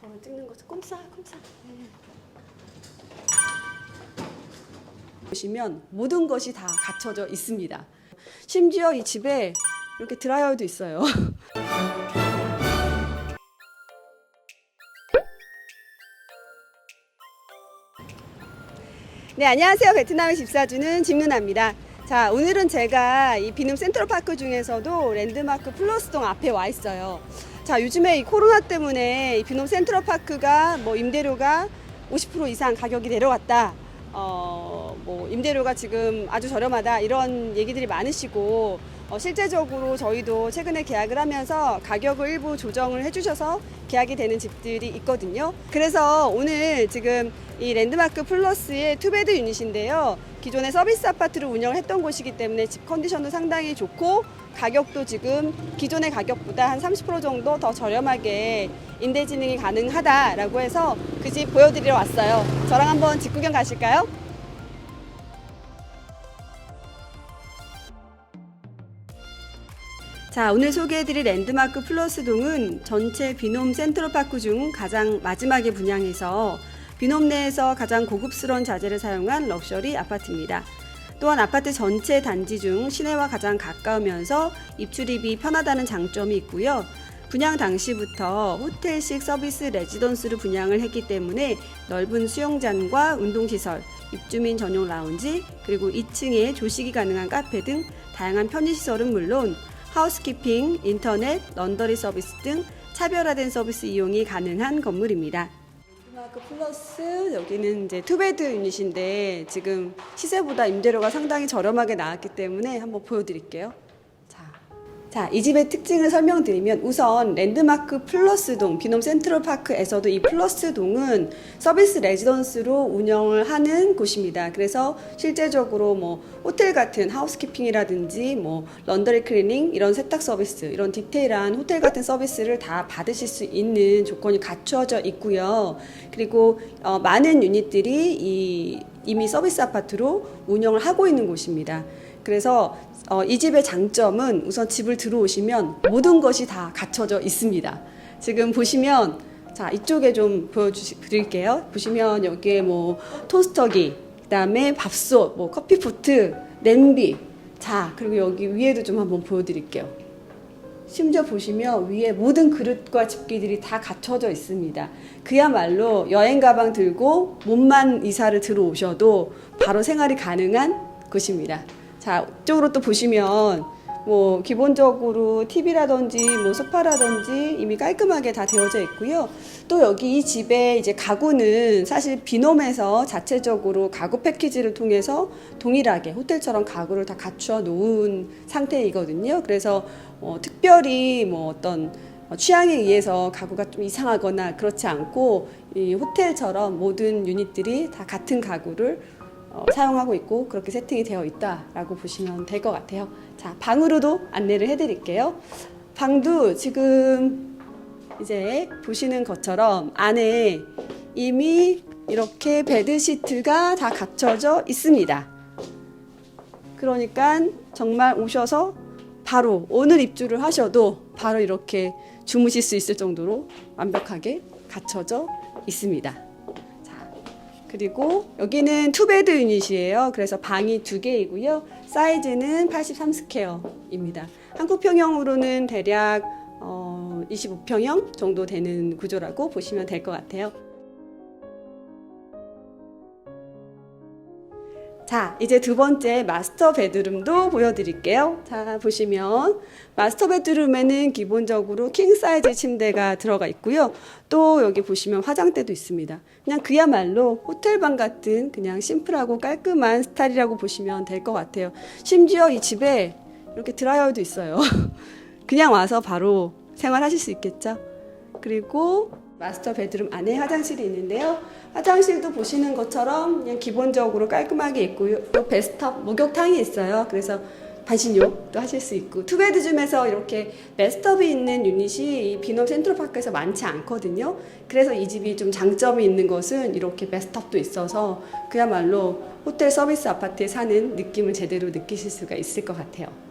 저를 찍는 것은 꼼짝꼼짝. 네. 보시면 모든 것이 다 갖춰져 있습니다. 심지어 이 집에 이렇게 드라이어도 있어요. 네, 안녕하세요. 베트남의 집사주는 김누나입니다. 자, 오늘은 제가 이 비눔 센트럴파크 중에서도 랜드마크 플러스동 앞에 와 있어요. 자, 요즘에 이 코로나 때문에 이 비눔 센트럴파크가 뭐 임대료가 50% 이상 가격이 내려갔다. 어, 뭐 임대료가 지금 아주 저렴하다 이런 얘기들이 많으시고 어, 실제적으로 저희도 최근에 계약을 하면서 가격을 일부 조정을 해주셔서 계약이 되는 집들이 있거든요. 그래서 오늘 지금 이 랜드마크 플러스의 투베드 유닛인데요. 기존에 서비스 아파트를 운영을 했던 곳이기 때문에 집 컨디션도 상당히 좋고 가격도 지금 기존의 가격보다 한 30% 정도 더 저렴하게 임대 진행이 가능하다라고 해서 그 집 보여드리러 왔어요. 저랑 한번 집 구경 가실까요? 자, 오늘 소개해드릴 랜드마크 플러스 동은 전체 비놈 센트럴파크 중 가장 마지막에 분양해서 비놈 내에서 가장 고급스러운 자재를 사용한 럭셔리 아파트입니다. 또한 아파트 전체 단지 중 시내와 가장 가까우면서 입출입이 편하다는 장점이 있고요. 분양 당시부터 호텔식 서비스 레지던스를 분양을 했기 때문에 넓은 수영장과 운동시설, 입주민 전용 라운지, 그리고 2층에 조식이 가능한 카페 등 다양한 편의시설은 물론 하우스키핑, 인터넷, 런더리 서비스 등 차별화된 서비스 이용이 가능한 건물입니다. 마크 플러스 여기는 이제 투베드 유닛인데 지금 시세보다 임대료가 상당히 저렴하게 나왔기 때문에 한번 보여드릴게요. 자, 자, 이 집의 특징을 설명드리면 우선 랜드마크 플러스 동, 비놈 센트럴 파크에서도 이 플러스 동은 서비스 레지던스로 운영을 하는 곳입니다. 그래서 실제적으로 뭐 호텔 같은 하우스키핑이라든지 뭐 런더리 클리닝 이런 세탁 서비스, 이런 디테일한 호텔 같은 서비스를 다 받으실 수 있는 조건이 갖추어져 있고요. 그리고 어, 많은 유닛들이 이 이미 서비스 아파트로 운영을 하고 있는 곳입니다. 그래서 어, 이 집의 장점은 우선 집을 들어오시면 모든 것이 다 갖춰져 있습니다. 지금 보시면 자 이쪽에 좀 보여드릴게요. 보시면 여기에 뭐 토스터기, 그다음에 밥솥, 뭐 커피포트, 냄비, 자 그리고 여기 위에도 좀 한번 보여드릴게요. 심지어 보시면 위에 모든 그릇과 집기들이 다 갖춰져 있습니다. 그야말로 여행 가방 들고 몸만 이사를 들어오셔도 바로 생활이 가능한 곳입니다. 자, 이쪽으로 또 보시면 뭐 기본적으로 TV라든지 뭐 소파라든지 이미 깔끔하게 다 되어져 있고요. 또 여기 이 집에 이제 가구는 사실 비놈에서 자체적으로 가구 패키지를 통해서 동일하게 호텔처럼 가구를 다 갖추어 놓은 상태이거든요. 그래서 어, 특별히 뭐 어떤 취향에 의해서 가구가 좀 이상하거나 그렇지 않고 이 호텔처럼 모든 유닛들이 다 같은 가구를 어, 사용하고 있고 그렇게 세팅이 되어 있다라고 보시면 될 것 같아요. 자, 방으로도 안내를 해드릴게요. 방도 지금 이제 보시는 것처럼 안에 이미 이렇게 베드시트가 다 갖춰져 있습니다. 그러니까 정말 오셔서 바로 오늘 입주를 하셔도 바로 이렇게 주무실 수 있을 정도로 완벽하게 갖춰져 있습니다. 자, 그리고 여기는 투베드 유닛이에요. 그래서 방이 두 개이고요. 사이즈는 83 스퀘어입니다. 한국 평형으로는 대략 어, 25평형 정도 되는 구조라고 보시면 될 것 같아요. 자, 이제 두 번째 마스터 베드룸도 보여드릴게요. 자, 보시면 마스터 베드룸에는 기본적으로 킹 사이즈 침대가 들어가 있고요. 또 여기 보시면 화장대도 있습니다. 그냥 그야말로 호텔방 같은 그냥 심플하고 깔끔한 스타일이라고 보시면 될 것 같아요. 심지어 이 집에 이렇게 드라이어도 있어요. 그냥 와서 바로 생활하실 수 있겠죠. 그리고 마스터 베드룸 안에 화장실이 있는데요. 화장실도 보시는 것처럼 그냥 기본적으로 깔끔하게 있고요. 또 베스트업 목욕탕이 있어요. 그래서 반신욕도 하실 수 있고 투베드 줌에서 이렇게 베스트업이 있는 유닛이 이 비놈 센트럴파크에서 많지 않거든요. 그래서 이 집이 좀 장점이 있는 것은 이렇게 베스트업도 있어서 그야말로 호텔 서비스 아파트에 사는 느낌을 제대로 느끼실 수가 있을 것 같아요.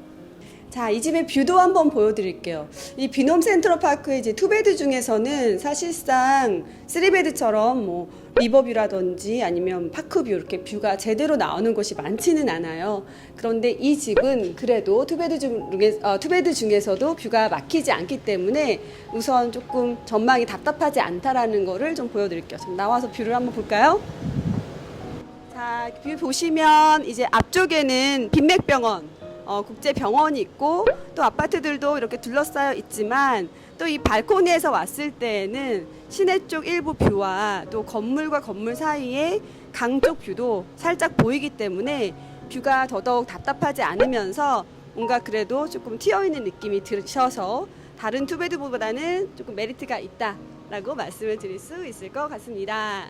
자, 이 집의 뷰도 한번 보여드릴게요. 이 비놈 센트럴파크의 이제 투베드 중에서는 사실상 쓰리베드처럼 뭐 리버뷰라든지 아니면 파크뷰 이렇게 뷰가 제대로 나오는 곳이 많지는 않아요. 그런데 이 집은 그래도 투베드 중에 어, 투베드 중에서도 뷰가 막히지 않기 때문에 우선 조금 전망이 답답하지 않다라는 거를 좀 보여드릴게요. 좀 나와서 뷰를 한번 볼까요? 자, 뷰 보시면 이제 앞쪽에는 빈맥병원 어, 국제 병원이 있고 또 아파트들도 이렇게 둘러싸여 있지만 또 이 발코니에서 왔을 때에는 시내 쪽 일부 뷰와 또 건물과 건물 사이에 강 쪽 뷰도 살짝 보이기 때문에 뷰가 더더욱 답답하지 않으면서 뭔가 그래도 조금 튀어 있는 느낌이 드셔서 다른 투베드보다는 조금 메리트가 있다라고 말씀을 드릴 수 있을 것 같습니다.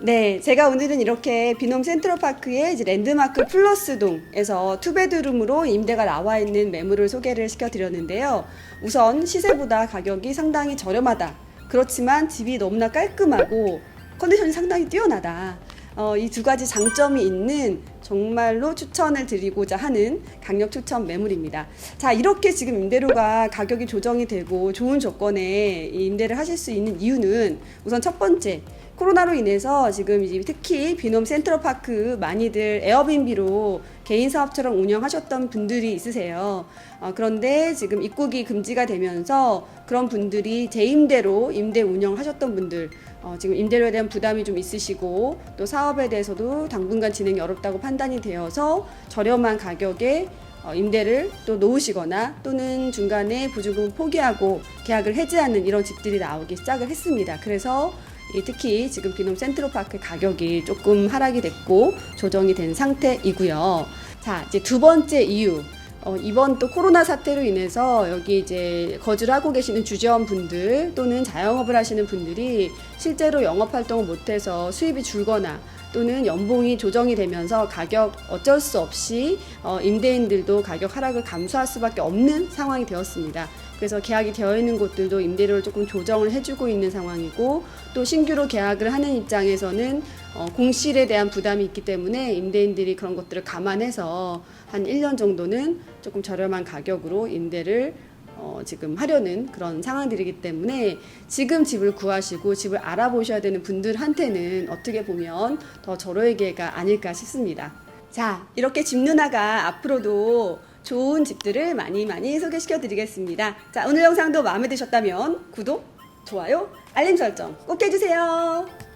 네, 제가 오늘은 이렇게 비놈 센트럴파크의 랜드마크 플러스동에서 투베드룸으로 임대가 나와 있는 매물을 소개를 시켜드렸는데요. 우선 시세보다 가격이 상당히 저렴하다. 그렇지만 집이 너무나 깔끔하고 컨디션이 상당히 뛰어나다. 어, 이 두 가지 장점이 있는 정말로 추천을 드리고자 하는 강력 추천 매물입니다. 자, 이렇게 지금 임대료가 가격이 조정이 되고 좋은 조건에 이 임대를 하실 수 있는 이유는 우선 첫 번째, 코로나로 인해서 지금 이제 특히 비놈 센트럴파크 많이들 에어비앤비로 개인 사업처럼 운영하셨던 분들이 있으세요. 어, 그런데 지금 입국이 금지가 되면서 그런 분들이 재임대로 임대 운영하셨던 분들 어, 지금 임대료에 대한 부담이 좀 있으시고 또 사업에 대해서도 당분간 진행이 어렵다고 판단이 되어서 저렴한 가격에 어, 임대를 또 놓으시거나 또는 중간에 보증금을 포기하고 계약을 해지하는 이런 집들이 나오기 시작을 했습니다. 그래서 이 특히 지금 비놈 센트럴파크 가격이 조금 하락이 됐고 조정이 된 상태이고요. 자, 이제 두 번째 이유. 어, 이번 또 코로나 사태로 인해서 여기 이제 거주를 하고 계시는 주재원 분들 또는 자영업을 하시는 분들이 실제로 영업 활동을 못해서 수입이 줄거나 또는 연봉이 조정이 되면서 가격 어쩔 수 없이 어, 임대인들도 가격 하락을 감수할 수밖에 없는 상황이 되었습니다. 그래서 계약이 되어 있는 곳들도 임대료를 조금 조정을 해주고 있는 상황이고 또 신규로 계약을 하는 입장에서는 어, 공실에 대한 부담이 있기 때문에 임대인들이 그런 것들을 감안해서 한 1년 정도는 조금 저렴한 가격으로 임대를 어, 지금 하려는 그런 상황들이기 때문에 지금 집을 구하시고 집을 알아보셔야 되는 분들한테는 어떻게 보면 더 절호의 기회가 아닐까 싶습니다. 자, 이렇게 집 누나가 앞으로도 좋은 집들을 많이 많이 소개시켜 드리겠습니다. 자, 오늘 영상도 마음에 드셨다면 구독, 좋아요, 알림 설정 꼭 해주세요.